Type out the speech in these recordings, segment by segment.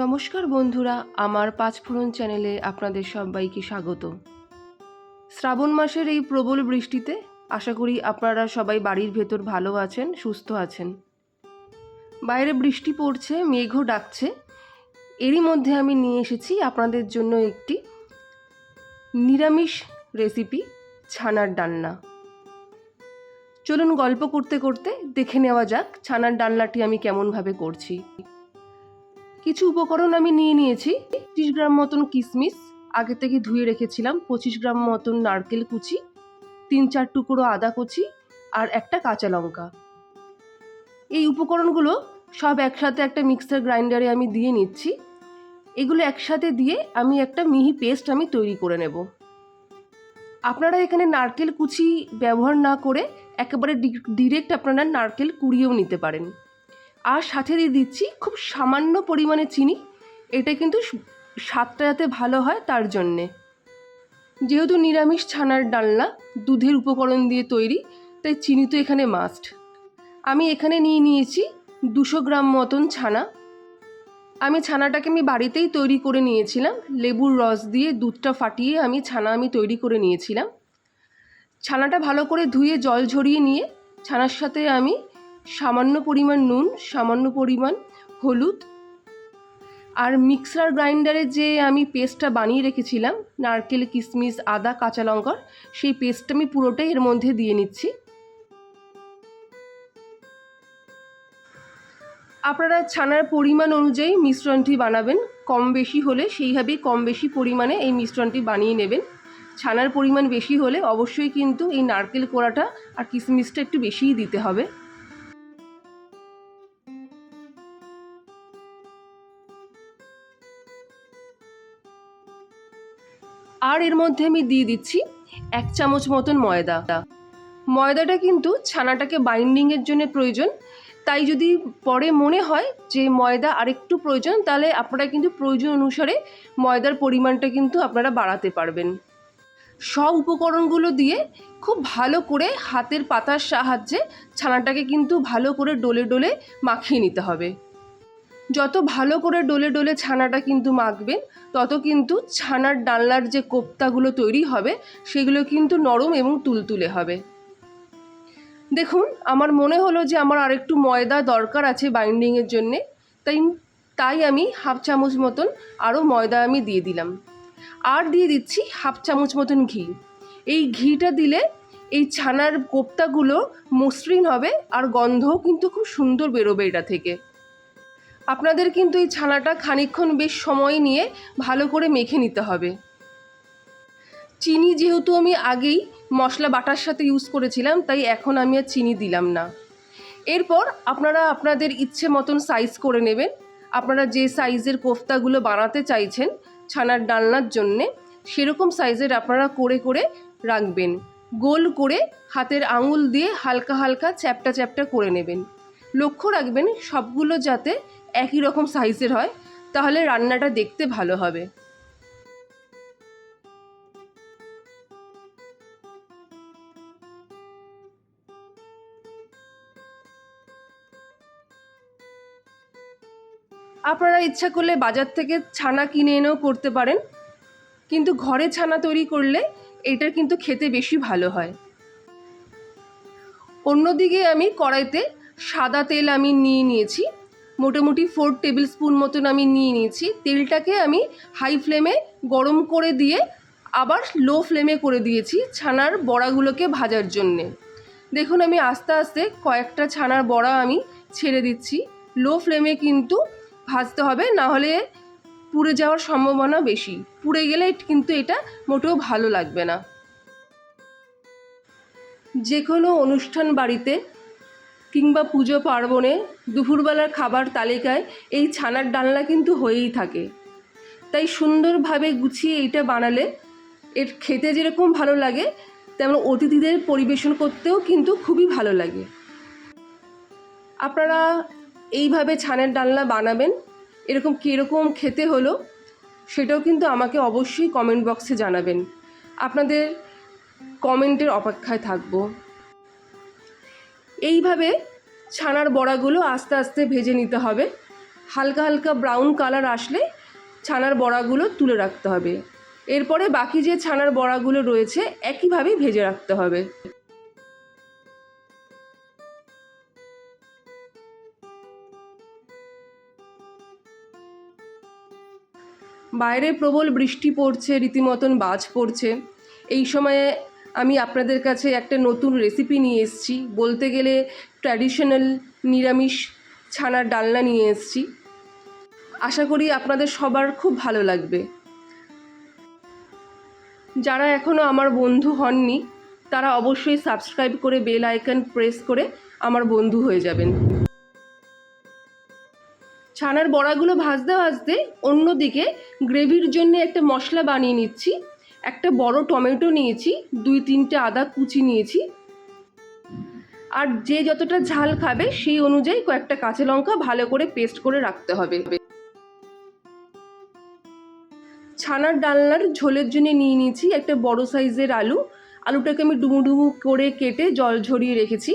নমস্কার বন্ধুরা, আমার পাঁচফোড়ন চ্যানেলে আপনাদের সবাইকে স্বাগত। শ্রাবণ মাসের এই প্রবল বৃষ্টিতে আশা করি আপনারা সবাই বাড়ির ভেতর ভালো আছেন, সুস্থ আছেন। বাইরে বৃষ্টি পড়ছে, মেঘও ডাকছে। এরই মধ্যে আমি নিয়ে এসেছি আপনাদের জন্য একটি নিরামিষ রেসিপি, ছানার ডালনা। চলুন গল্প করতে করতে দেখে নেওয়া যাক, ছানার ডালনাটি আমি কেমনভাবে করছি। কিছু উপকরণ আমি নিয়ে নিয়েছি। পঁচিশ গ্রাম মতন কিশমিশ আগে থেকে ধুয়ে রেখেছিলাম। পঁচিশ গ্রাম মতন নারকেল কুচি, তিন চার টুকরো আদা কুচি আর একটা কাঁচা লঙ্কা। এই উপকরণগুলো সব একসাথে একটা মিক্সার গ্রাইন্ডারে আমি দিয়ে নিচ্ছি। এগুলো একসাথে দিয়ে আমি একটা মিহি পেস্ট আমি তৈরি করে নেব। আপনারা এখানে নারকেল কুচি ব্যবহার না করে একেবারে ডিরেক্ট আপনারা নারকেল কুড়িয়েও নিতে পারেন। আর সাথে দিয়ে দিচ্ছি খুব সামান্য পরিমাণে চিনি। এটা কিন্তু স্বাদটা যাতে ভালো হয় তার জন্যে। যেহেতু নিরামিষ ছানার ডালনা, দুধের উপকরণ দিয়ে তৈরি, তাই চিনি তো এখানে মাস্ট আমি এখানে নিয়ে নিয়েছি দুশো গ্রাম মতন ছানা। আমি ছানাটাকে আমি বাড়িতেই তৈরি করে নিয়েছিলাম। লেবুর রস দিয়ে দুধটা ফাটিয়ে আমি ছানা আমি তৈরি করে নিয়েছিলাম। ছানাটা ভালো করে ধুয়ে জল ঝরিয়ে নিয়ে ছানার সাথে আমি সামান্য পরিমাণ নুন, সামান্য পরিমাণ হলুদ আর মিক্সার গ্রাইন্ডারে যে আমি পেস্টটা বানিয়ে রেখেছিলাম, নারকেল কিশমিশ আদা, কাঁচা লঙ্কার, সেই পেস্টটা আমি পুরোটাই এর মধ্যে দিয়ে নিচ্ছি। আপনারা ছানার পরিমাণ অনুযায়ী মিশ্রণটি বানাবেন। কম বেশি হলে সেইভাবেই কম বেশি পরিমাণে এই মিশ্রণটি বানিয়ে নেবেন। ছানার পরিমাণ বেশি হলে অবশ্যই কিন্তু এই নারকেল কোড়াটা আর কিশমিশটা একটু বেশিই দিতে হবে। আর এর মধ্যে আমি দিয়ে দিচ্ছি এক চামচ মতন ময়দা। ময়দাটা কিন্তু ছানাটাকে বাইন্ডিংয়ের জন্য প্রয়োজন। তাই যদি পরে মনে হয় যে ময়দা আরেকটু প্রয়োজন, তাহলে আপনারা কিন্তু প্রয়োজন অনুসারে ময়দার পরিমাণটা কিন্তু আপনারা বাড়াতে পারবেন। সব উপকরণগুলো দিয়ে খুব ভালো করে হাতের পাতার সাহায্যে ছানাটাকে কিন্তু ভালো করে ডলে ডলে মাখিয়ে নিতে হবে। যত ভালো করে ডলে ডলে ছানাটা কিন্তু মাখবেন, তত কিন্তু ছানার ডালনার যে কোপ্তাগুলো তৈরি হবে, সেগুলো কিন্তু নরম এবং তুলতুলে হবে। দেখুন, আমার মনে হলো যে আমার আরেকটু ময়দা দরকার আছে বাইন্ডিংয়ের জন্যে, তাই তাই আমি হাফ চামচ মতন আরও ময়দা আমি দিয়ে দিলাম। আর দিয়ে দিচ্ছি হাফ চামচ মতন ঘি। এই ঘিটা দিলে এই ছানার কোপ্তাগুলো মসৃণ হবে আর গন্ধও কিন্তু খুব সুন্দর বেরোবে এটা থেকে। আপনাদের কিন্তু এই ছানাটা খানিক্ষণ বেশ সময় নিয়ে ভালো করে মেখে নিতে হবে। চিনি যেহেতু আমি আগেই মশলা বাটার সাথে ইউজ করেছিলাম, তাই এখন আমি আর চিনি দিলাম না। এরপর আপনারা আপনাদের ইচ্ছে মতন সাইজ করে নেবেন। আপনারা যে সাইজের কোফতাগুলো বানাতে চাইছেন ছানার ডালনার জন্যে, সেরকম সাইজের আপনারা করে করে রাখবেন। গোল করে হাতের আঙুল দিয়ে হালকা হালকা চ্যাপটা চ্যাপটা করে নেবেন। লক্ষ্য রাখবেন সবগুলো যাতে একই রকম সাইজের হয়, তাহলে রান্নাটা দেখতে ভালো হবে। আপনারা ইচ্ছা করলে বাজার থেকে ছানা কিনে এনেও করতে পারেন, কিন্তু ঘরে ছানা তৈরি করলে এটা কিন্তু খেতে বেশি ভালো হয়। অন্যদিকে আমি কড়াইতে সাদা তেল আমি নিয়ে নিয়েছি মোটামুটি ফোর টেবিল স্পুন মতন আমি নিয়ে নিয়েছি। তেলটাকে আমি হাই ফ্লেমে গরম করে দিয়ে আবার লো ফ্লেমে করে দিয়েছি ছানার বড়াগুলোকে ভাজার জন্যে। দেখুন আমি আস্তে আস্তে কয়েকটা ছানার বড়া আমি ছেড়ে দিচ্ছি। লো ফ্লেমে কিন্তু ভাজতে হবে, না হলে পুড়ে যাওয়ার সম্ভাবনা বেশি। পুড়ে গেলে কিন্তু এটা মোটেও ভালো লাগবে না। যে কোনো অনুষ্ঠান বাড়িতে কিংবা পুজো পার্বণে দুপুরবেলার খাবার তালিকায় এই ছানার ডালনা কিন্তু হয়েই থাকে। তাই সুন্দরভাবে গুছিয়ে এইটা বানালে এর খেতে যেরকম ভালো লাগে, তেমন অতিথিদের পরিবেশন করতেও কিন্তু খুবই ভালো লাগে। আপনারা এইভাবে ছানের ডালনা বানাবেন, এরকম কীরকম খেতে হলো সেটাও কিন্তু আমাকে অবশ্যই কমেন্ট বক্সে জানাবেন। আপনাদের কমেন্টের অপেক্ষায় থাকব। এইভাবে ছানার বড়াগুলো আস্তে আস্তে ভেজে নিতে হবে। হালকা হালকা ব্রাউন কালার আসলে ছানার বড়াগুলো তুলে রাখতে হবে। এরপরে বাকি যে ছানার বড়াগুলো রয়েছে একইভাবেই ভেজে রাখতে হবে। বাইরে প্রবল বৃষ্টি পড়ছে, রীতিমতন বাজ পড়ছে। এই সময়ে আমি আপনাদের কাছে একটা নতুন রেসিপি নিয়ে এসেছি। বলতে গেলে ট্র্যাডিশনাল নিরামিষ ছানার ডালনা নিয়ে এসেছি। আশা করি আপনাদের সবার খুব ভালো লাগবে। যারা এখনও আমার বন্ধু হননি, তারা অবশ্যই সাবস্ক্রাইব করে বেল আইকন প্রেস করে আমার বন্ধু হয়ে যাবেন। ছানার বড়াগুলো ভাজতে ভাজতে অন্যদিকে গ্রেভির জন্য একটা মশলা বানিয়ে নিচ্ছি। একটা বড় টমেটো নিয়েছি, দুই তিনটে আদা কুচি নিয়েছি। আর যে যতটা ঝাল খাবে, সেই অনুযায়ী কয়েকটা কাঁচা লঙ্কা ভালো করে পেস্ট করে রাখতে হবে। ছানার ডালনার ঝোলের জন্য নিয়ে নিয়েছি একটা বড় সাইজের আলু। আলুটাকে আমি ডুমু ডুমু করে কেটে জল ঝরিয়ে রেখেছি।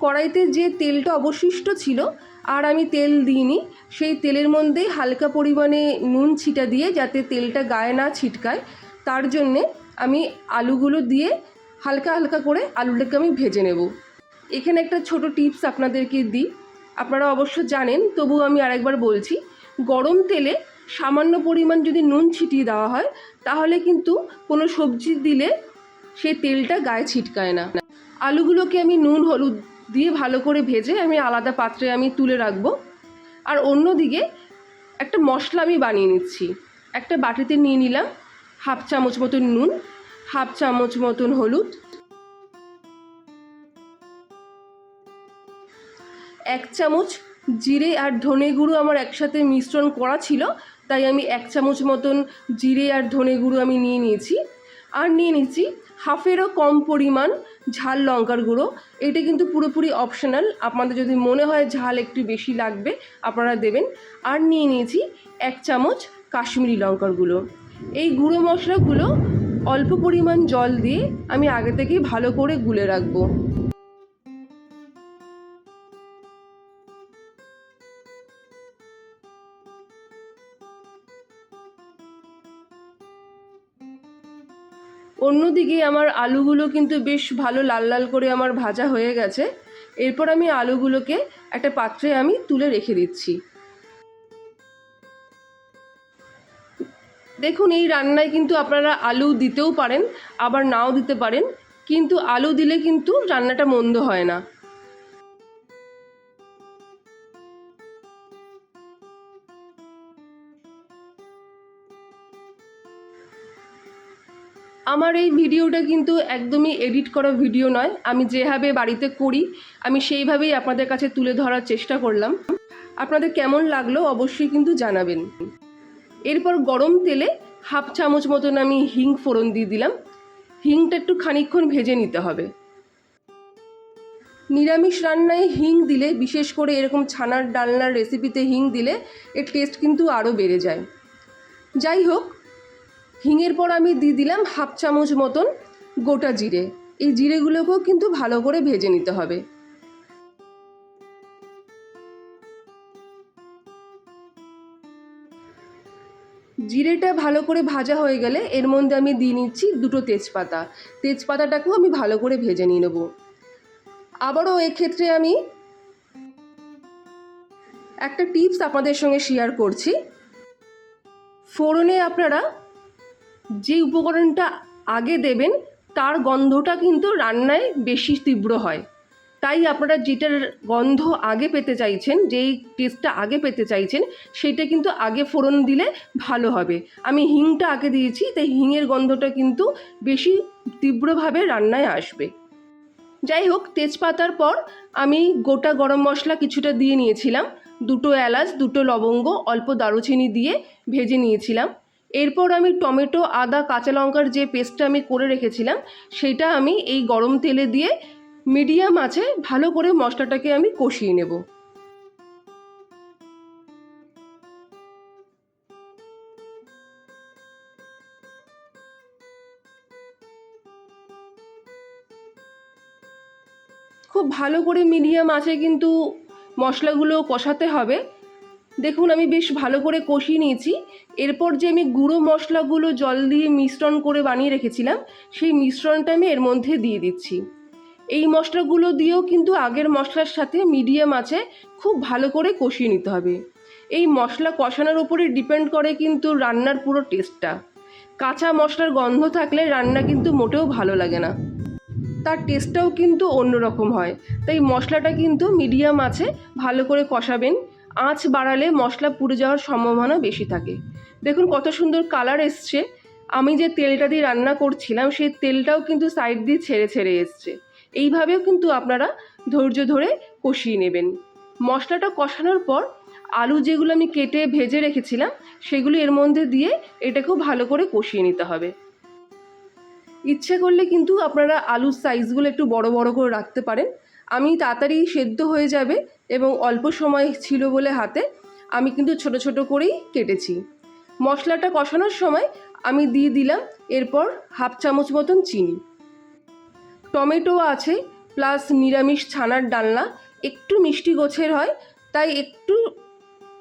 কড়াইতে যে তেলটা অবশিষ্ট ছিল আর আমি তেল দিইনি। সেই তেলের মধ্যেই হালকা পরিমাণে নুন ছিটা দিয়ে যাতে তেলটা গায়ে না ছিটকায়, তার জন্যে আমি আলুগুলো দিয়ে হালকা হালকা করে আলুটাকে আমি ভেজে নেব। এখানে একটা ছোট টিপস আপনাদেরকে দিই। আপনারা অবশ্য জানেন তবু আমি আরেকবার বলছি, গরম তেলে সামান্য পরিমাণ যদি নুন ছিটিয়ে দেওয়া হয়, তাহলে কিন্তু কোনো সবজি দিলে সেই তেলটা গায়ে ছিটকায় না। আলুগুলোকে আমি নুন, হলুদ দিয়ে ভালো করে ভেজে আমি আলাদা পাত্রে আমি তুলে রাখব। আর অন্যদিকে একটা মশলা আমি বানিয়ে নিচ্ছি। একটা বাটিতে নিয়ে নিলাম হাফ চামচ মতন নুন, হাফ চামচ মতন হলুদ। এক চামচ জিরে আর ধনে গুঁড়ো আমার একসাথে মিশ্রণ করা ছিল, তাই আমি এক চামচ মতন জিরে আর ধনে গুঁড়ো আমি নিয়ে নিয়েছি। আর নিয়ে নিচ্ছি হাফেরও কম পরিমাণ ঝাল লঙ্কার গুঁড়ো, এটা কিন্তু পুরোপুরি অপশনাল আপনাদের যদি মনে হয় ঝাল একটু বেশি লাগবে, আপনারা দেবেন। আর নিয়ে নিয়েছি এক চামচ কাশ্মীরি লঙ্কার গুঁড়ো। এই গুঁড়ো মশলাগুলো অল্প পরিমাণ জল দিয়ে আমি আগে থেকেই ভালো করে গুলে রাখব। অন্যদিকে আমার আলুগুলো কিন্তু বেশ ভালো লাল লাল করে আমার ভাজা হয়ে গেছে। এরপর আমি আলুগুলোকে একটা পাত্রে আমি তুলে রেখে দিচ্ছি। দেখুন, এই রান্নায় কিন্তু আপনারা আলু দিতেও পারেন, আবার নাও দিতে পারেন, কিন্তু আলু দিলে কিন্তু রান্নাটা মন্দ হয় না। আমার এই ভিডিওটা কিন্তু একদমই এডিট করা ভিডিও নয়। আমি যেভাবে বাড়িতে করি, আমি সেইভাবেই আপনাদের কাছে তুলে ধরার চেষ্টা করলাম। আপনাদের কেমন লাগল অবশ্যই কিন্তু জানাবেন। এরপর গরম তেলে হাফ চামচ মতন আমি হিং ফোড়ন দিয়ে দিলাম। হিংটা একটু খানিকক্ষণ ভেজে নিতে হবে। নিরামিষ রান্নায় হিং দিলে, বিশেষ করে এরকম ছানার ডালনার রেসিপিতে হিং দিলে, এর টেস্ট কিন্তু আরও বেড়ে যায়। যাই হোক হিঙের পর আমি দিয়ে দিলাম হাফ চামচ মতন গোটা জিরে। এই জিরেগুলোকেও কিন্তু ভালো করে ভেজে নিতে হবে। জিরেটা ভালো করে ভাজা হয়ে গেলে এর মধ্যে আমি দিয়ে নিচ্ছি দুটো তেজপাতা। তেজপাতাটাকেও আমি ভালো করে ভেজে নিয়ে নেব। আবারও এক্ষেত্রে আমি একটা টিপস আপনাদের সঙ্গে শেয়ার করছি। ফোড়নে আপনারা যে উপকরণটা আগে দেবেন, তার গন্ধটা কিন্তু রান্নায় বেশি তীব্র হয়। তাই আপনারা যেটার গন্ধ আগে পেতে চাইছেন, যেই টেস্টটা আগে পেতে চাইছেন, সেটা কিন্তু আগে ফোড়ন দিলে ভালো হবে। আমি হিংটা আগে দিয়েছি, তাই হিঙের গন্ধটা কিন্তু বেশি তীব্রভাবে রান্নায় আসবে। যাই হোক, তেজপাতার পর আমি গোটা গরম মশলা কিছুটা দিয়ে নিয়েছিলাম। দুটো এলাচ, দুটো লবঙ্গ, অল্প দারুচিনি দিয়ে ভেজে নিয়েছিলাম। এরপর আমি টমেটো, আদা, কাঁচা লঙ্কার যে পেস্টটা আমি করে রেখেছিলাম, সেটা আমি এই গরম তেলে দিয়ে মিডিয়াম আছে ভালো করে মশলাটাকে আমি কষিয়ে নেব। খুব ভালো করে মিডিয়াম আছে কিন্তু মশলাগুলো কষাতে হবে। দেখুন, আমি বেশ ভালো করে কষিয়ে নিয়েছি। এরপর যে আমি গুঁড়ো মশলাগুলো জল দিয়ে মিশ্রণ করে বানিয়ে রেখেছিলাম, সেই মিশ্রণটা আমি এর মধ্যে দিয়ে দিচ্ছি। এই মশলাগুলো দিয়েও কিন্তু আগের মশলার সাথে মিডিয়াম আছে, খুব ভালো করে কষিয়ে নিতে হবে। এই মশলা কষানোর উপরে ডিপেন্ড করে কিন্তু রান্নার পুরো টেস্টটা। কাঁচা মশলার গন্ধ থাকলে রান্না কিন্তু মোটেও ভালো লাগে না। তার টেস্টটাও কিন্তু অন্যরকম হয়। তাই মশলাটা কিন্তু মিডিয়াম আছে, ভালো করে কষাবেন। আঁচ বাড়ালে মশলা পুড়ে যাওয়ার সম্ভাবনা বেশি থাকে। দেখুন কত সুন্দর কালার এসছে। আমি যে তেলটা দিয়ে রান্না করছিলাম, সেই তেলটাও কিন্তু সাইড দিয়ে ছেড়ে ছেড়ে এসছে। এইভাবেও কিন্তু আপনারা ধৈর্য ধরে কষিয়ে নেবেন। মশলাটা কষানোর পর আলু যেগুলো আমি কেটে ভেজে রেখেছিলাম, সেগুলো এর মধ্যে দিয়ে এটা খুব ভালো করে কষিয়ে নিতে হবে। ইচ্ছে করলে কিন্তু আপনারা আলুর সাইজগুলো একটু বড় বড় করে রাখতে পারেন। আমি তাড়াতাড়ি সেদ্ধ হয়ে যাবে এবং অল্প সময় ছিল বলে হাতে আমি কিন্তু ছোট ছোট করেই কেটেছি। মশলাটা কষানোর সময় আমি দিয়ে দিলাম এরপর হাফ চামচ মতন চিনি। টমেটো আছে, প্লাস নিরামিষ ছানার ডালনা। একটু মিষ্টি গোছের হয়, তাই একটু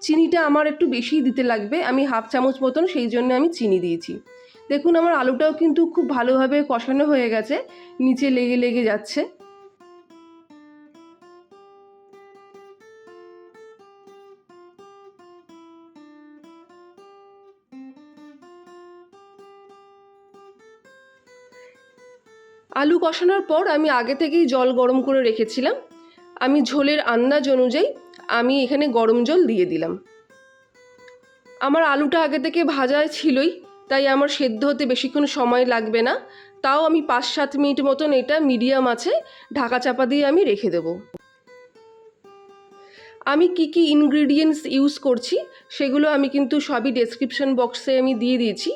চিনিটা আমার একটু বেশি দিতে লাগবে। আমি হাফ চামচ মতন সেই জন্য আমি চিনি দিয়েছি। দেখুন, আমার আলুটাও কিন্তু খুব ভালোভাবে কষানো হয়ে গেছে, নিচে লেগে লেগে যাচ্ছে। আলু কষানোর পর আমি আগে থেকেই জল গরম করে রেখেছিলাম। আমি ঝোলের আন্দাজ অনুযায়ী আমি এখানে গরম জল দিয়ে দিলাম। আমার আলুটা আগে থেকে ভাজা ছিলই, তাই আমার সেদ্ধ হতে বেশিক্ষণ সময় লাগবে না। তাও আমি পাঁচ সাত মিনিট মতন এটা মিডিয়াম আছে, ঢাকা চাপা দিয়ে আমি রেখে দেব। আমি কি কি ইনগ্রিডিয়েন্টস ইউজ করছি, সেগুলো আমি কিন্তু সবই ডেসক্রিপশন বক্সে আমি দিয়ে দিয়েছি।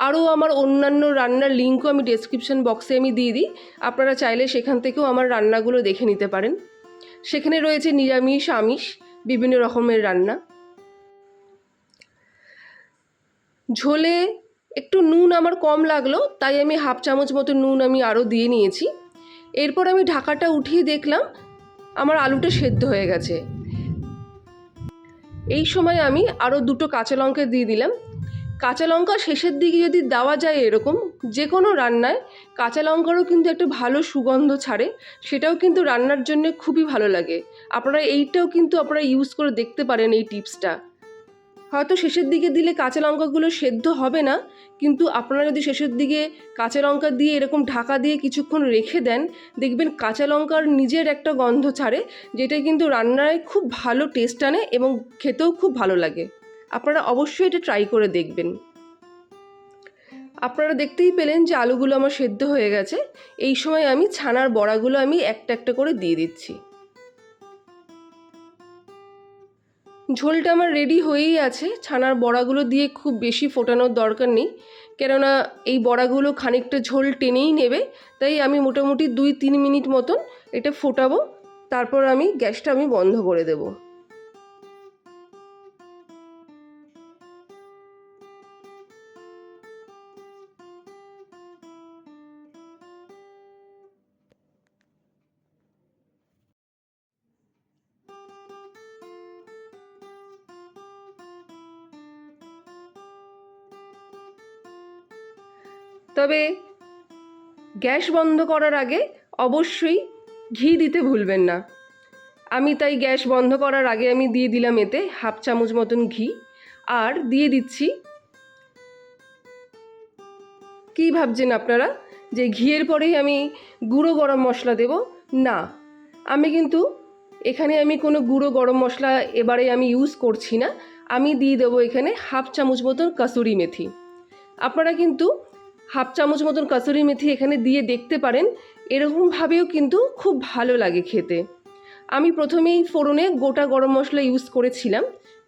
আরও আমার অন্যান্য রান্নার লিঙ্কও আমি ডেসক্রিপশন বক্সে আমি দিয়ে দিই। আপনারা চাইলে সেখান থেকেও আমার রান্নাগুলো দেখে নিতে পারেন। সেখানে রয়েছে নিরামিষ, আমিষ, বিভিন্ন রকমের রান্না। ঝোলে একটু নুন আমার কম লাগল, তাই আমি হাফ চামচ মতো নুন আমি আরও দিয়ে নিয়েছি। এরপর আমি ঢাকাটা উঠিয়ে দেখলাম, আমার আলুটা সেদ্ধ হয়ে গেছে। এই সময় আমি আরও দুটো কাঁচা লঙ্কা দিয়ে দিলাম। কাঁচা লঙ্কা শেষের দিকে যদি দেওয়া যায় এরকম যে কোনো রান্নায়, কাঁচা লঙ্কারও কিন্তু একটা ভালো সুগন্ধ ছাড়ে, সেটাও কিন্তু রান্নার জন্য খুবই ভালো লাগে। আপনারা এইটাও কিন্তু আপনারা ইউজ করে দেখতে পারেন এই টিপসটা। হয়তো শেষের দিকে দিলে কাঁচা লঙ্কাগুলো সেদ্ধ হবে না, কিন্তু আপনারা যদি শেষের দিকে কাঁচা লঙ্কা দিয়ে এরকম ঢাকা দিয়ে কিছুক্ষণ রেখে দেন, দেখবেন কাঁচা লঙ্কার নিজের একটা গন্ধ ছাড়ে, যেটা কিন্তু রান্নায় খুব ভালো টেস্ট আনে এবং খেতেও খুব ভালো লাগে। আপনারা অবশ্যই এটা ট্রাই করে দেখবেন। আপনারা দেখতেই পেলেন যে আলুগুলো আমার সেদ্ধ হয়ে গেছে। এই সময় আমি ছানার বড়াগুলো আমি একটা একটা করে দিয়ে দিচ্ছি। ঝোলটা আমার রেডি হয়েই আছে। ছানার বড়াগুলো দিয়ে খুব বেশি ফোটানোর দরকার নেই। কেননা এই বড়াগুলো খানিকটা ঝোল টেনেই নেবে। তাই আমি মোটামুটি দুই তিন মিনিট মতন এটা ফোটাবো। তারপর আমি গ্যাসটা আমি বন্ধ করে দেবো। তবে গ্যাস বন্ধ করার আগে অবশ্যই ঘি দিতে ভুলবেন না। আমি তাই গ্যাস বন্ধ করার আগে আমি দিয়ে দিলাম এতে হাফ চামচ মতন ঘি। আর দিয়ে দিচ্ছি কী ভাবছেন আপনারা? যে ঘিয়ের পরেই আমি গুঁড়ো গরম মশলা দেব? না। আমি কিন্তু এখানে আমি কোনো গুঁড়ো গরম মশলা এবারে আমি ইউজ করছি না। আমি দিয়ে দেবো এখানে হাফ চামচ মতন কাসুরি মেথি। আপনারা কিন্তু হাফ চামচ মতন কাসুরি মেথি এখানে দিয়ে দেখতে পারেন। এরকমভাবেও কিন্তু খুব ভালো লাগে খেতে। আমি প্রথমেই ফোড়নে গোটা গরম মশলা ইউজ করেছিলাম,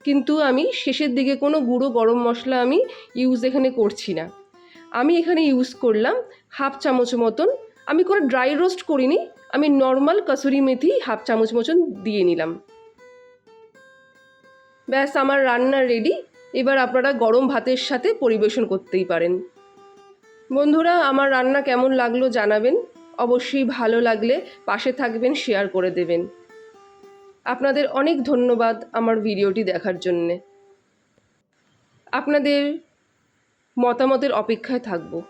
কিন্তু আমি শেষের দিকে কোনো গুঁড়ো গরম মশলা আমি ইউজ এখানে করছি না। আমি এখানে ইউজ করলাম হাফ চামচ মতন। আমি কোনো ড্রাই রোস্ট করিনি, আমি নর্মাল কাসুরি মেথি হাফ চামচ মতন দিয়ে নিলাম। ব্যাস, আমার রান্না রেডি এবার আপনারা গরম ভাতের সাথে পরিবেশন করতেই পারেন। বন্ধুরা, আমার রান্না কেমন লাগল জানাবেন। অবশ্যই ভালো লাগলে পাশে থাকবেন শেয়ার করে দেবেন। আপনাদের অনেক ধন্যবাদ আমার ভিডিওটি দেখার জন্যে। আপনাদের মতামতের অপেক্ষায় থাকব।